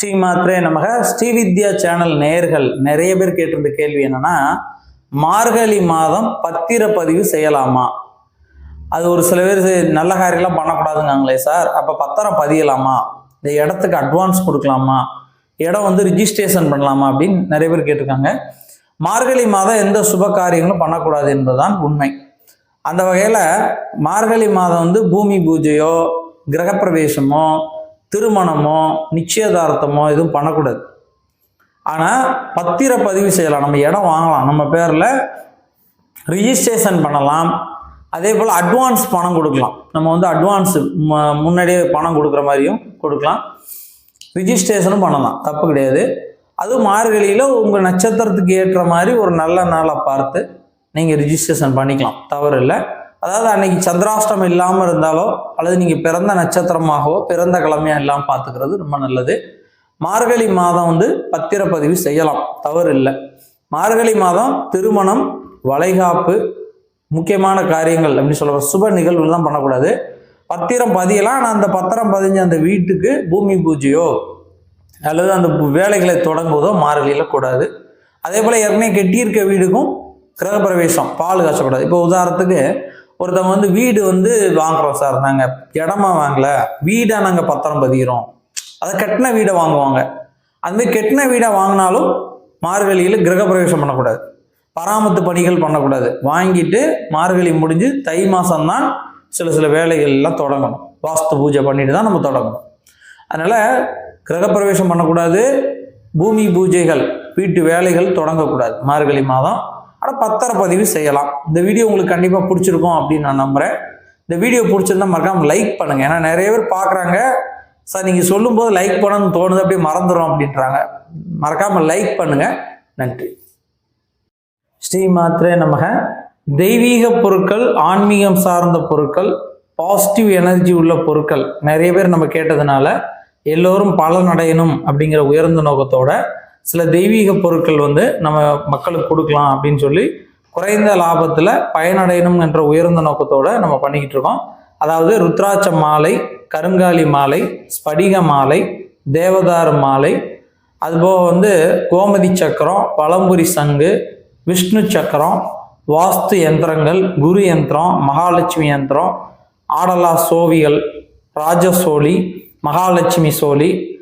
ஸ்ரீ மாத்ரே நமக. ஸ்ரீவித்யா சேனல் நேயர்கள் நிறைய பேர் கேட்டிருந்த கேள்வி என்னன்னா மார்கழி மாதம் பத்திர பதிவு செய்யலாமா? அது ஒரு சில பேர் நல்ல காரியெல்லாம் பண்ணக்கூடாதுங்காங்களே சார். அப்போ பத்திரம் பதியலாமா? இந்த இடத்துக்கு அட்வான்ஸ் கொடுக்கலாமா? இடம் வந்து ரிஜிஸ்ட்ரேஷன் பண்ணலாமா அப்படின்னு நிறைய பேர் கேட்டிருக்காங்க. மார்கழி மாதம் எந்த சுப காரியங்களும் பண்ணக்கூடாது என்பதுதான் உண்மை. அந்த வகையில் மார்கழி மாதம் வந்து பூமி பூஜையோ கிரகப்பிரவேசமோ திருமணமோ நிச்சயதார்த்தமோ எதுவும் பண்ணக்கூடாது. ஆனால் பத்திரப்பதிவு செய்யலாம். நம்ம இடம் வாங்கலாம். நம்ம பேரில் ரிஜிஸ்ட்ரேஷன் பண்ணலாம். அதே போல் அட்வான்ஸ் பணம் கொடுக்கலாம். நம்ம வந்து அட்வான்ஸ் முன்னாடியே பணம் கொடுக்குற மாதிரியும் கொடுக்கலாம். ரிஜிஸ்ட்ரேஷனும் பண்ணலாம். தப்பு கிடையாது. அதுவும் மார்கழியில் உங்கள் நட்சத்திரத்துக்கு ஏற்ற மாதிரி ஒரு நல்ல நாளை பார்த்து நீங்கள் ரிஜிஸ்ட்ரேஷன் பண்ணிக்கலாம். தவறு இல்லை. அதாவது அன்னைக்கு சந்திராஷ்டம் இல்லாமல் இருந்தாலோ அல்லது நீங்கள் பிறந்த நட்சத்திரமாகவோ பிறந்த கிழமையாக இல்லாமல் பார்த்துக்கிறது ரொம்ப நல்லது. மார்கழி மாதம் வந்து பத்திரப்பதிவு செய்யலாம் தவறு இல்லை. மார்கழி மாதம் திருமணம் வளைகாப்பு முக்கியமான காரியங்கள் அப்படின்னு சொல்ல சுப நிகழ்வுகள் தான் பண்ணக்கூடாது. பத்திரம் பதியலாம் ஆனால் அந்த பத்திரம் பதிஞ்ச அந்த வீட்டுக்கு பூமி பூஜையோ அல்லது அந்த வேலைகளை தொடங்குவதோ மார்கழியில் கூடாது. அதே போல் ஏற்கனவே கெட்டியிருக்க வீடுக்கும் கிரகப்பிரவேசம் பால் காய்ச்சக்கூடாது. இப்போ உதாரணத்துக்கு ஒருத்தவங்க வந்து வீடு வந்து வாங்குறோம் சார் நாங்கள் இடமா வாங்கல வீடாக நாங்கள் பத்திரம் பதிகிறோம் அதை கட்டின வீடை வாங்குவாங்க. அந்த மாதிரி கெட்டின வீடை வாங்கினாலும் மார்கழியில் கிரகப்பிரவேசம் பண்ணக்கூடாது. பராமத்து பணிகள் பண்ணக்கூடாது. வாங்கிட்டு மார்கழி முடிஞ்சு தை மாதம்தான் சில சில வேலைகள்லாம் தொடங்கணும். வாஸ்து பூஜை பண்ணிட்டு தான் நம்ம தொடங்கணும். அதனால் கிரகப்பிரவேசம் பண்ணக்கூடாது. பூமி பூஜைகள் வீட்டு வேலைகள் தொடங்கக்கூடாது. மார்கழி மாதம் ஆனால் பத்திரப்பதிவு செய்யலாம். இந்த வீடியோ உங்களுக்கு கண்டிப்பாக பிடிச்சிருக்கும் அப்படின்னு நான் நம்புகிறேன் இந்த வீடியோ பிடிச்சிருந்தா மறக்காம லைக் பண்ணுங்கள் ஏன்னா நிறைய பேர் பார்க்குறாங்க சார் நீங்கள் சொல்லும்போது லைக் பண்ணணும்னு தோணுது அப்படியே மறந்துடும் அப்படின்றாங்க. மறக்காமல் லைக் பண்ணுங்கள் நன்றி. ஸ்ரீ மாத்ரே நமக. தெய்வீக பொருட்கள் ஆன்மீகம் சார்ந்த பொருட்கள் பாசிட்டிவ் எனர்ஜி உள்ள பொருட்கள். நிறைய பேர் நம்ம கேட்டதுனால எல்லோரும் பலன் அடையணும் அப்படிங்கிற உயர்ந்த நோக்கத்தோட சில தெய்வீக பொருட்கள் வந்து நம்ம மக்களுக்கு கொடுக்கலாம் அப்படின்னு சொல்லி குறைந்த லாபத்தில் பயனடையணும் என்ற உயர்ந்த நோக்கத்தோடு நம்ம பண்ணிக்கிட்டு இருக்கோம். அதாவது ருத்ராட்ச மாலை கருங்காலி மாலை ஸ்படிக மாலை தேவதார மாலை அதுபோக வந்து கோமதி சக்கரம் பழம்புரி சங்கு விஷ்ணு சக்கரம் வாஸ்து யந்திரங்கள் குரு யந்திரம் மகாலட்சுமி யந்திரம் ஆடலா சோவிகள் ராஜசோழி மகாலட்சுமி சோழி